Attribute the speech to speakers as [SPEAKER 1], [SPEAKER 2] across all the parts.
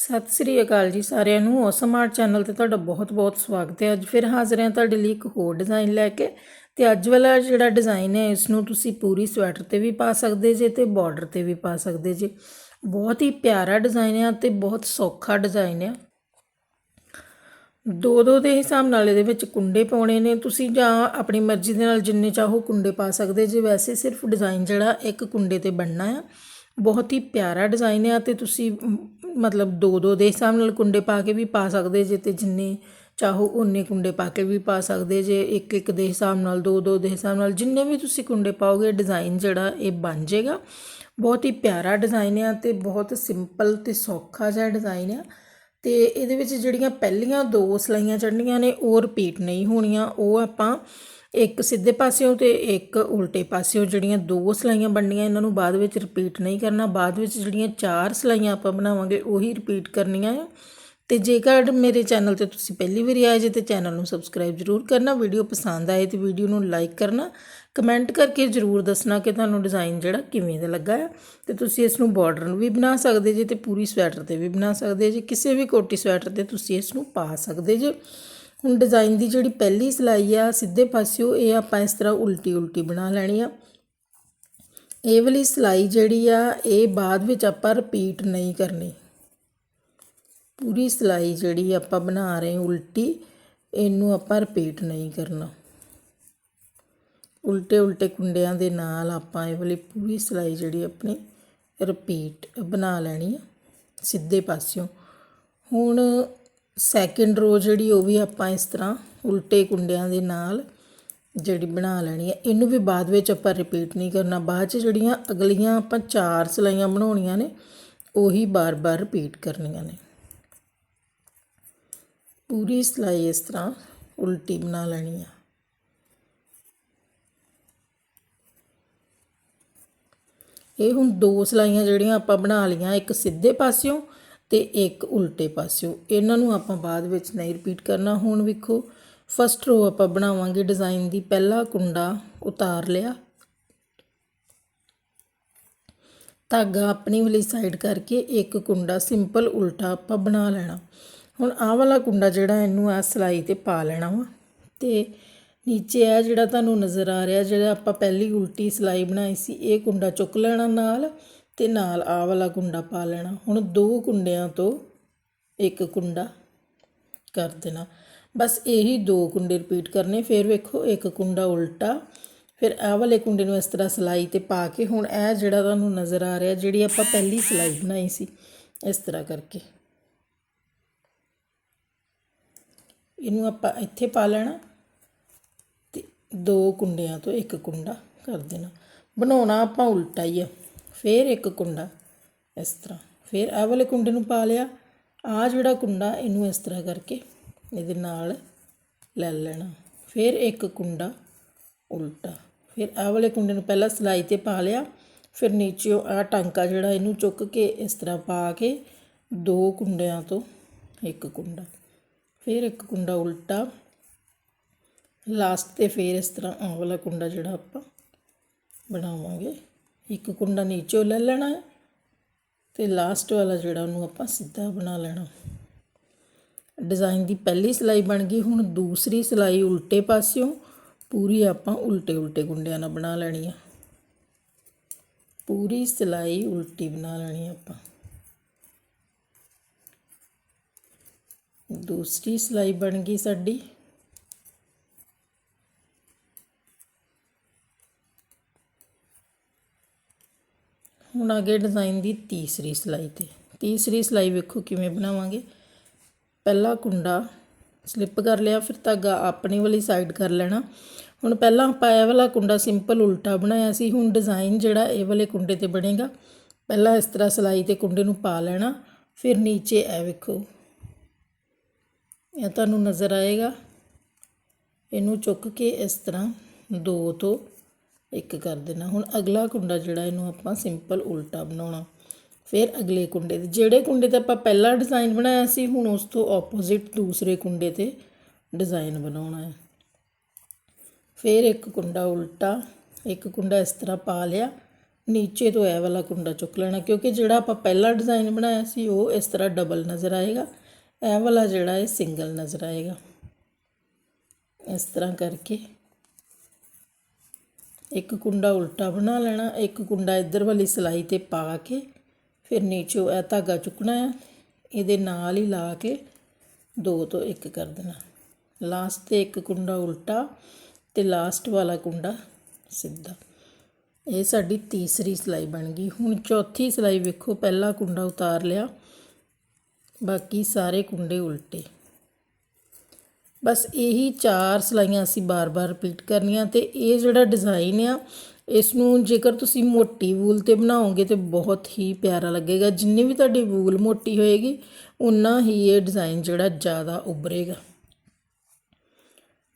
[SPEAKER 1] ਸਤਿ ਸ੍ਰੀ ਅਕਾਲ ਜੀ ਸਾਰਿਆਂ ਨੂੰ। ਔਸਮ ਆਰਟ ਚੈਨਲ ਤੇ ਤੁਹਾਡਾ ਬਹੁਤ-ਬਹੁਤ ਸਵਾਗਤ ਹੈ। ਅੱਜ ਫਿਰ ਹਾਜ਼ਰ ਹਾਂ ਤੁਹਾਡੇ ਲਈ ਇੱਕ ਹੋਰ ਡਿਜ਼ਾਈਨ ਲੈ ਕੇ ਤੇ ਅੱਜ ਵਾਲਾ ਜਿਹੜਾ ਡਿਜ਼ਾਈਨ ਹੈ, ਇਸ ਨੂੰ ਤੁਸੀਂ ਪੂਰੀ ਸਵੈਟਰ ਤੇ ਵੀ ਪਾ ਸਕਦੇ ਜੇ ਤੇ ਬਾਰਡਰ ਤੇ ਵੀ ਪਾ ਸਕਦੇ ਜੇ। ਬਹੁਤ ਹੀ ਪਿਆਰਾ ਡਿਜ਼ਾਈਨ ਹੈ ਤੇ ਬਹੁਤ ਸੌਖਾ ਡਿਜ਼ਾਈਨ ਹੈ। ਦੋ ਦੋ ਦੇ ਹਿਸਾਬ ਨਾਲ ਇਹਦੇ ਵਿੱਚ ਕੁੰਡੇ ਪਾਉਣੇ ਨੇ। ਤੁਸੀਂ ਜਾਂ ਆਪਣੀ ਮਰਜ਼ੀ ਦੇ ਨਾਲ ਜਿੰਨੇ ਚਾਹੋ ਕੁੰਡੇ ਪਾ ਸਕਦੇ ਜੇ। ਵੈਸੇ ਸਿਰਫ ਡਿਜ਼ਾਈਨ ਜਿਹੜਾ ਇੱਕ ਕੁੰਡੇ ਤੇ ਬਣਨਾ ਆ। ਬਹੁਤ ਹੀ ਪਿਆਰਾ ਡਿਜ਼ਾਈਨ ਹੈ ਤੇ ਤੁਸੀਂ ਮਤਲਬ ਦੋ ਦੋ ਦੇ ਹਿਸਾਬ ਨਾਲ ਕੁੰਡੇ ਪਾ ਕੇ ਵੀ ਪਾ ਸਕਦੇ ਜੇ ਅਤੇ ਜਿੰਨੇ ਚਾਹੋ ਉਨੇ ਕੁੰਡੇ ਪਾ ਕੇ ਵੀ ਪਾ ਸਕਦੇ ਜੇ, ਇੱਕ ਇੱਕ ਦੇ ਹਿਸਾਬ ਨਾਲ, ਦੋ ਦੋ ਦੇ ਹਿਸਾਬ ਨਾਲ, ਜਿੰਨੇ ਵੀ ਤੁਸੀਂ ਕੁੰਡੇ ਪਾਓਗੇ ਡਿਜ਼ਾਈਨ ਜਿਹੜਾ ਇਹ ਬਣ ਜਾਏਗਾ। ਬਹੁਤ ਹੀ ਪਿਆਰਾ ਡਿਜ਼ਾਈਨ ਆ ਤੇ ਬਹੁਤ ਸਿੰਪਲ ਤੇ ਸੌਖਾ ਜਿਹਾ ਡਿਜ਼ਾਈਨ ਆ। ਤੇ ਇਹਦੇ ਵਿੱਚ ਜਿਹੜੀਆਂ ਪਹਿਲੀਆਂ ਦੋ ਸਲਾਈਆਂ ਚੜਨੀਆਂ ਨੇ, ਉਹ ਰਿਪੀਟ ਨਹੀਂ ਹੋਣੀਆਂ। ਉਹ ਆਪਾਂ ਇੱਕ ਸਿੱਧੇ ਪਾਸਿਓਂ ਤੇ ਇੱਕ ਉਲਟੇ ਪਾਸਿਓਂ ਜਿਹੜੀਆਂ ਦੋ ਸਲਾਈਆਂ ਬਣਨੀਆਂ, ਇਹਨਾਂ ਨੂੰ ਬਾਅਦ ਵਿੱਚ ਰਿਪੀਟ ਨਹੀਂ ਕਰਨਾ। ਬਾਅਦ ਵਿੱਚ ਜਿਹੜੀਆਂ ਚਾਰ ਸਲਾਈਆਂ ਆਪਾਂ ਬਣਾਵਾਂਗੇ, ਉਹੀ ਰਿਪੀਟ ਕਰਨੀਆਂ ਹੈ ਤੇ ਜੇਕਰ ਮੇਰੇ ਚੈਨਲ ਤੇ ਤੁਸੀਂ ਪਹਿਲੀ ਵਾਰੀ ਆਏ ਜੇ ਤੇ ਚੈਨਲ ਨੂੰ ਸਬਸਕ੍ਰਾਈਬ ਜ਼ਰੂਰ ਕਰਨਾ, ਵੀਡੀਓ ਪਸੰਦ ਆਏ ਤੇ ਵੀਡੀਓ ਨੂੰ ਲਾਈਕ ਕਰਨਾ, ਕਮੈਂਟ ਕਰਕੇ ਜ਼ਰੂਰ ਦੱਸਣਾ ਕਿ ਤੁਹਾਨੂੰ ਡਿਜ਼ਾਈਨ ਜਿਹੜਾ ਕਿਵੇਂ ਦਾ ਲੱਗਾ ਹੈ ਤੇ ਤੁਸੀਂ ਇਸ ਨੂੰ ਬਾਰਡਰ ਨੂੰ ਵੀ ਬਣਾ ਸਕਦੇ ਜੇ ਤੇ ਪੂਰੀ ਸਵੈਟਰ ਤੇ ਵੀ ਬਣਾ ਸਕਦੇ ਜੇ, ਕਿਸੇ ਵੀ ਕੋਟੀ ਸਵੈਟਰ ਤੇ ਤੁਸੀਂ ਇਸ ਨੂੰ ਪਾ ਸਕਦੇ ਜੇ। ਹੁਣ ਡਿਜ਼ਾਈਨ ਦੀ ਜਿਹੜੀ ਪਹਿਲੀ ਸਿਲਾਈ ਆ, ਸਿੱਧੇ ਪਾਸਿਓ ਇਹ ਆਪਾਂ ਇਸ ਤਰ੍ਹਾਂ ਉਲਟੀ ਉਲਟੀ ਬਣਾ ਲੈਣੀ ਆ। ਇਹ ਵਾਲੀ ਸਿਲਾਈ ਜਿਹੜੀ ਆ, ਇਹ ਬਾਅਦ ਵਿੱਚ ਆਪਾਂ ਰਿਪੀਟ ਨਹੀਂ ਕਰਨੀ। ਪੂਰੀ ਸਿਲਾਈ ਜਿਹੜੀ ਆਪਾਂ ਬਣਾ ਰਹੇ ਉਲਟੀ, ਇਹਨੂੰ ਆਪਾਂ ਰਿਪੀਟ ਨਹੀਂ ਕਰਨਾ। ਉਲਟੇ ਉਲਟੇ ਕੁੰਡਿਆਂ ਦੇ ਨਾਲ ਆਪਾਂ ਇਹ ਵਾਲੀ ਪੂਰੀ ਸਿਲਾਈ ਜਿਹੜੀ ਆਪਣੀ ਰਿਪੀਟ ਬਣਾ ਲੈਣੀ ਆ, ਸਿੱਧੇ ਪਾਸਿਓਂ। ਹੁਣ ਸੈਕਿੰਡ ਰੋ ਜਿਹੜੀ ਉਹ ਵੀ ਆਪਾਂ ਇਸ ਤਰ੍ਹਾਂ ਉਲਟੇ ਕੁੰਡਿਆਂ ਦੇ ਨਾਲ ਜਿਹੜੀ ਬਣਾ ਲੈਣੀ ਹੈ ਇਹਨੂੰ ਵੀ ਬਾਅਦ ਵਿੱਚ ਆਪਾਂ ਰਿਪੀਟ ਨਹੀਂ ਕਰਨਾ। ਬਾਅਦ ਚ ਜਿਹੜੀਆਂ ਅਗਲੀਆਂ ਆਪਾਂ ਚਾਰ ਸਲਾਈਆਂ ਬਣਾਉਣੀਆਂ ਨੇ, ਉਹੀ ਬਾਰ-ਬਾਰ ਰਿਪੀਟ ਕਰਨੀਆਂ ਨੇ। ਪੂਰੀ ਸਿਲਾਈ ਇਸ ਤਰ੍ਹਾਂ ਉਲਟੀ ਬਣਾ ਲੈਣੀ ਆ। ਇਹ ਹੁਣ ਦੋ ਸਲਾਈਆਂ ਜਿਹੜੀਆਂ ਆਪਾਂ ਬਣਾ ਲਈਆਂ, ਇੱਕ ਸਿੱਧੇ ਪਾਸਿਓਂ ਤੇ ਇੱਕ ਉਲਟੇ ਪਾਸਿਓਂ। ਇਹਨਾਂ ਨੂੰ ਆਪਾਂ ਬਾਅਦ ਵਿੱਚ ਨਹੀਂ ਰਿਪੀਟ ਕਰਨਾ, ਹੁਣ ਵੇਖੋ। ਫਸਟ ਰੋ ਆਪਾਂ ਬਣਾਵਾਂਗੇ ਡਿਜ਼ਾਈਨ ਦੀ, ਪਹਿਲਾ ਕੁੰਡਾ ਉਤਾਰ ਲਿਆ। ਧਾਗਾ ਆਪਣੀ ਵਾਲੀ ਸਾਈਡ ਕਰਕੇ ਇੱਕ ਕੁੰਡਾ ਸਿੰਪਲ ਉਲਟਾ ਆਪਾਂ ਬਣਾ ਲੈਣਾ। ਹੁਣ ਆਹ ਵਾਲਾ ਕੁੰਡਾ ਜਿਹੜਾ ਇਹਨੂੰ ਆ ਸਲਾਈ ਤੇ ਪਾ ਲੈਣਾ ਵਾ, ਤੇ ਨੀਚੇ ਆ ਜਿਹੜਾ ਤੁਹਾਨੂੰ ਨਜ਼ਰ ਆ ਰਿਹਾ, ਜਿਹੜਾ ਆਪਾਂ ਪਹਿਲੀ ਉਲਟੀ ਸਲਾਈ ਬਣਾਈ ਸੀ, ਇਹ ਕੁੰਡਾ ਚੁੱਕ ਲੈਣਾ ਨਾਲ ਤੇ ਨਾਲ ਆਹ ਵਾਲਾ ਕੁੰਡਾ ਪਾ ਲੈਣਾ। ਹੁਣ ਦੋ ਕੁੰਡਿਆਂ ਤੋਂ ਇੱਕ ਕੁੰਡਾ ਕਰ ਦੇਣਾ। ਬਸ ਇਹੀ ਦੋ ਕੁੰਡੇ ਰਿਪੀਟ ਕਰਨੇ, ਫਿਰ ਵੇਖੋ ਇੱਕ ਕੁੰਡਾ ਉਲਟਾ, ਫਿਰ ਆਹ ਵਾਲੇ ਕੁੰਡੇ ਨੂੰ ਇਸ ਤਰ੍ਹਾਂ ਸਲਾਈ ਤੇ ਪਾ ਕੇ ਹੁਣ ਇਹ ਜਿਹੜਾ ਤੁਹਾਨੂੰ ਨਜ਼ਰ ਆ ਰਿਹਾ, ਜਿਹੜੀ ਆਪਾਂ ਪਹਿਲੀ ਸਲਾਈ ਬਣਾਈ ਸੀ, ਇਸ ਤਰ੍ਹਾਂ ਕਰਕੇ। ਇਹਨੂੰ ਆਪਾਂ ਇੱਥੇ ਪਾ ਲੈਣਾ ਤੇ ਦੋ ਕੁੰਡਿਆਂ ਤੋਂ ਇੱਕ ਕੁੰਡਾ ਕਰ ਦੇਣਾ। ਬਣਾਉਣਾ ਆਪਾਂ ਉਲਟਾ ਹੀ ਆ, ਫਿਰ ਇੱਕ ਕੁੰਡਾ ਇਸ ਤਰ੍ਹਾਂ। ਫਿਰ ਆਹ ਵਾਲੇ ਕੁੰਡੇ ਨੂੰ ਪਾ ਲਿਆ। ਆ ਜਿਹੜਾ ਕੁੰਡਾ ਇਹਨੂੰ ਇਸ ਤਰ੍ਹਾਂ ਕਰਕੇ ਇਹਦੇ ਨਾਲ ਲੈ ਲੈਣਾ। ਫਿਰ ਇੱਕ ਕੁੰਡਾ ਉਲਟਾ। ਫਿਰ ਆਹ ਵਾਲੇ ਕੁੰਡੇ ਨੂੰ ਪਹਿਲਾਂ ਸਲਾਈ ਤੇ ਪਾ ਲਿਆ। ਫਿਰ ਨੀਚੇੋਂ ਆ ਟਾਂਕਾ ਜਿਹੜਾ ਇਹਨੂੰ ਚੁੱਕ ਕੇ ਇਸ ਤਰ੍ਹਾਂ ਪਾ ਕੇ ਦੋ ਕੁੰਡਿਆਂ ਤੋਂ ਇੱਕ ਕੁੰਡਾ। ਫਿਰ ਇੱਕ ਕੁੰਡਾ ਉਲਟਾ। ਲਾਸਟ ਤੇ ਫਿਰ ਇਸ ਤਰ੍ਹਾਂ ਆਹ ਵਾਲਾ ਕੁੰਡਾ ਜਿਹੜਾ ਆਪਾਂ ਬਣਾਵਾਂਗੇ। ਇੱਕ ਕੁੰਡਾ ਨੀਚੋਂ ਲੈ ਲੈਣਾ ਹੈ ਤੇ ਲਾਸਟ ਵਾਲਾ ਜਿਹੜਾ ਉਹਨੂੰ ਆਪਾਂ ਸਿੱਧਾ ਬਣਾ ਲੈਣਾ। ਡਿਜ਼ਾਈਨ ਦੀ ਪਹਿਲੀ ਸਿਲਾਈ ਬਣ ਗਈ, ਹੁਣ ਦੂਸਰੀ ਸਿਲਾਈ ਉਲਟੇ ਪਾਸਿਓਂ। ਪੂਰੀ ਆਪਾਂ ਉਲਟੇ ਉਲਟੇ ਗੁੰਡਿਆਂ ਨਾਲ ਬਣਾ ਲੈਣੀ ਆ। ਪੂਰੀ ਸਿਲਾਈ ਉਲਟੀ ਬਣਾ ਲੈਣੀ ਆਪਾਂ। ਦੂਸਰੀ ਸਿਲਾਈ ਬਣ ਗਈ ਸਾਡੀ। ਹੁਣ ਅੱਗੇ ਡਿਜ਼ਾਈਨ ਦੀ ਤੀਸਰੀ ਸਿਲਾਈ ਤੇ। ਤੀਸਰੀ ਸਿਲਾਈ ਵੇਖੋ ਕਿਵੇਂ ਬਣਾਵਾਂਗੇ। ਪਹਿਲਾ ਕੁੰਡਾ ਸਲਿੱਪ ਕਰ ਲਿਆ, ਫਿਰ ਧਾਗਾ ਆਪਣੀ ਵਾਲੀ ਸਾਈਡ ਕਰ ਲੈਣਾ। ਹੁਣ ਪਹਿਲਾਂ ਆਪਾਂ ਇਹ ਵਾਲਾ ਕੁੰਡਾ ਸਿੰਪਲ ਉਲਟਾ ਬਣਾਇਆ ਸੀ, ਹੁਣ ਡਿਜ਼ਾਈਨ ਜਿਹੜਾ ਇਹ ਵਾਲੇ ਕੁੰਡੇ ਤੇ ਬਣੇਗਾ। ਪਹਿਲਾਂ ਇਸ ਤਰ੍ਹਾਂ ਸਲਾਈ ਤੇ ਕੁੰਡੇ ਨੂੰ ਪਾ ਲੈਣਾ, ਫਿਰ ਨੀਚੇ ਇਹ ਵੇਖੋ। ਇਹ ਤੁਹਾਨੂੰ ਨਜ਼ਰ ਆਏਗਾ, ਇਹਨੂੰ ਚੁੱਕ ਕੇ ਇਸ ਤਰ੍ਹਾਂ ਦੋ ਤੋਂ ਇੱਕ ਕਰ ਦੇਣਾ। ਹੁਣ ਅਗਲਾ ਕੁੰਡਾ ਜਿਹੜਾ ਇਹਨੂੰ ਆਪਾਂ ਸਿੰਪਲ ਉਲਟਾ ਬਣਾਉਣਾ। ਫਿਰ ਅਗਲੇ ਕੁੰਡੇ ਤੇ, ਜਿਹੜੇ ਕੁੰਡੇ ਤੇ ਆਪਾਂ ਪਹਿਲਾ ਡਿਜ਼ਾਈਨ ਬਣਾਇਆ ਸੀ, ਹੁਣ ਉਸ ਤੋਂ ਆਪੋਜ਼ਿਟ ਦੂਸਰੇ ਕੁੰਡੇ ਤੇ ਡਿਜ਼ਾਈਨ ਬਣਾਉਣਾ ਹੈ। ਫਿਰ ਇੱਕ ਕੁੰਡਾ ਉਲਟਾ, ਇੱਕ ਕੁੰਡਾ ਇਸ ਤਰ੍ਹਾਂ ਪਾ ਲਿਆ। ਨੀਚੇ ਤੋਂ ਇਹ ਵਾਲਾ ਕੁੰਡਾ ਚੁੱਕ ਲੈਣਾ, ਕਿਉਂਕਿ ਜਿਹੜਾ ਆਪਾਂ ਪਹਿਲਾ ਡਿਜ਼ਾਈਨ ਬਣਾਇਆ ਸੀ, ਉਹ ਇਸ ਤਰ੍ਹਾਂ ਡਬਲ ਨਜ਼ਰ ਆਏਗਾ। ਇਹ ਵਾਲਾ ਜਿਹੜਾ ਹੈ ਸਿੰਗਲ ਨਜ਼ਰ ਆਏਗਾ। ਇਸ ਤਰ੍ਹਾਂ ਕਰਕੇ ਇੱਕ ਕੁੰਡਾ ਉਲਟਾ ਬਣਾ ਲੈਣਾ, ਇੱਕ ਕੁੰਡਾ ਇੱਧਰ ਵਾਲੀ ਸਲਾਈ ਤੇ ਪਾ ਕੇ ਫਿਰ ਨੀਚੋਂ ਇਹ ਧਾਗਾ ਚੁੱਕਣਾ ਹੈ ਇਹਦੇ ਨਾਲ ਹੀ ਲਾ ਕੇ ਦੋ ਤੋਂ ਇੱਕ ਕਰ ਦੇਣਾ। ਲਾਸਟ ਤੇ ਇੱਕ ਕੁੰਡਾ ਉਲਟਾ ਤੇ ਲਾਸਟ ਵਾਲਾ ਕੁੰਡਾ ਸਿੱਧਾ। ਇਹ ਸਾਡੀ ਤੀਸਰੀ ਸਲਾਈ ਬਣ ਗਈ। ਹੁਣ ਚੌਥੀ ਸਲਾਈ ਵੇਖੋ, ਪਹਿਲਾ ਕੁੰਡਾ ਉਤਾਰ ਲਿਆ। ਬਾਕੀ ਸਾਰੇ ਕੁੰਡੇ ਉਲਟੇ। ਬਸ ਇਹੀ ਚਾਰ ਸਲਾਈਆਂ ਅਸੀਂ ਬਾਰ-ਬਾਰ ਰਿਪੀਟ ਕਰਨੀਆਂ ਤੇ ਇਹ ਜਿਹੜਾ ਡਿਜ਼ਾਈਨ ਆ ਇਸ ਨੂੰ ਜੇਕਰ ਤੁਸੀਂ ਮੋਟੀ ਵੂਲ ਤੇ ਬਣਾਓਗੇ ਤੇ ਬਹੁਤ ਹੀ ਪਿਆਰਾ ਲੱਗੇਗਾ। ਜਿੰਨੀ ਵੀ ਤੁਹਾਡੀ ਵੂਲ ਮੋਟੀ ਹੋਏਗੀ ਉਨਾ ਹੀ ਇਹ ਡਿਜ਼ਾਈਨ ਜਿਹੜਾ ਜ਼ਿਆਦਾ ਉੱਭਰੇਗਾ।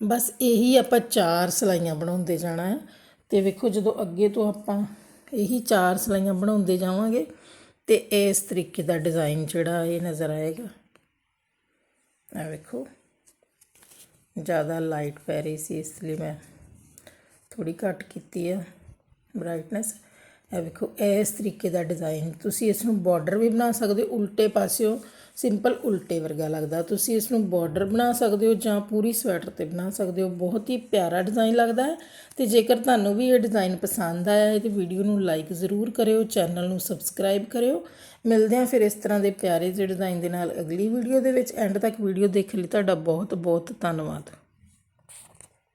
[SPEAKER 1] ਬਸ ਇਹੀ ਆਪਾਂ ਚਾਰ ਸਲਾਈਆਂ ਬਣਾਉਂਦੇ ਜਾਣਾ ਹੈ ਤੇ ਵੇਖੋ ਜਦੋਂ ਅੱਗੇ ਤੋਂ ਆਪਾਂ ਇਹੀ ਚਾਰ ਸਲਾਈਆਂ ਬਣਾਉਂਦੇ ਜਾਵਾਂਗੇ ਤੇ ਇਸ ਤਰੀਕੇ ਦਾ ਡਿਜ਼ਾਈਨ ਜਿਹੜਾ ਇਹ ਨਜ਼ਰ ਆਏਗਾ। ਆ ਵੇਖੋ। ਜ਼ਿਆਦਾ ਲਾਈਟ ਪੈ ਰਹੀ ਸੀ, ਇਸ ਲਈ ਮੈਂ ਥੋੜੀ ਘੱਟ ਕੀਤੀ ਆ ਬ੍ਰਾਈਟਨੈਸ ਇਹ ਵੇਖੋ, ਇਸ ਤਰੀਕੇ ਦਾ ਡਿਜ਼ਾਈਨ ਤੁਸੀਂ ਇਸ ਨੂੰ ਬਾਰਡਰ ਵੀ ਬਣਾ ਸਕਦੇ ਹੋ, ਉਲਟੇ ਪਾਸਿਓਂ ਸਿੰਪਲ ਉਲਟੇ ਵਰਗਾ ਲੱਗਦਾ। ਤੁਸੀਂ ਇਸ ਨੂੰ ਬਾਰਡਰ ਬਣਾ ਸਕਦੇ ਹੋ ਜਾਂ ਪੂਰੀ ਸਵੈਟਰ ਤੇ ਬਣਾ ਸਕਦੇ ਹੋ। ਬਹੁਤ ਹੀ ਪਿਆਰਾ ਡਿਜ਼ਾਈਨ ਲੱਗਦਾ ਹੈ। ਤੇ ਜੇਕਰ ਤੁਹਾਨੂੰ ਵੀ ਇਹ ਡਿਜ਼ਾਈਨ ਪਸੰਦ ਆਇਆ ਹੈ, ਤੇ ਵੀਡੀਓ ਨੂੰ ਲਾਈਕ ਜ਼ਰੂਰ ਕਰਿਓ ਚੈਨਲ ਨੂੰ ਸਬਸਕ੍ਰਾਈਬ ਕਰਿਓ। ਮਿਲਦੇ ਹਾਂ ਫਿਰ ਇਸ ਤਰ੍ਹਾਂ ਦੇ ਪਿਆਰੇ ਜਿਹੇ ਡਿਜ਼ਾਈਨ ਦੇ ਨਾਲ ਅਗਲੀ ਵੀਡੀਓ ਦੇ ਵਿੱਚ। ਐਂਡ ਤੱਕ ਵੀਡੀਓ ਦੇਖਣ ਲਈ, ਤੁਹਾਡਾ ਬਹੁਤ ਬਹੁਤ ਧੰਨਵਾਦ।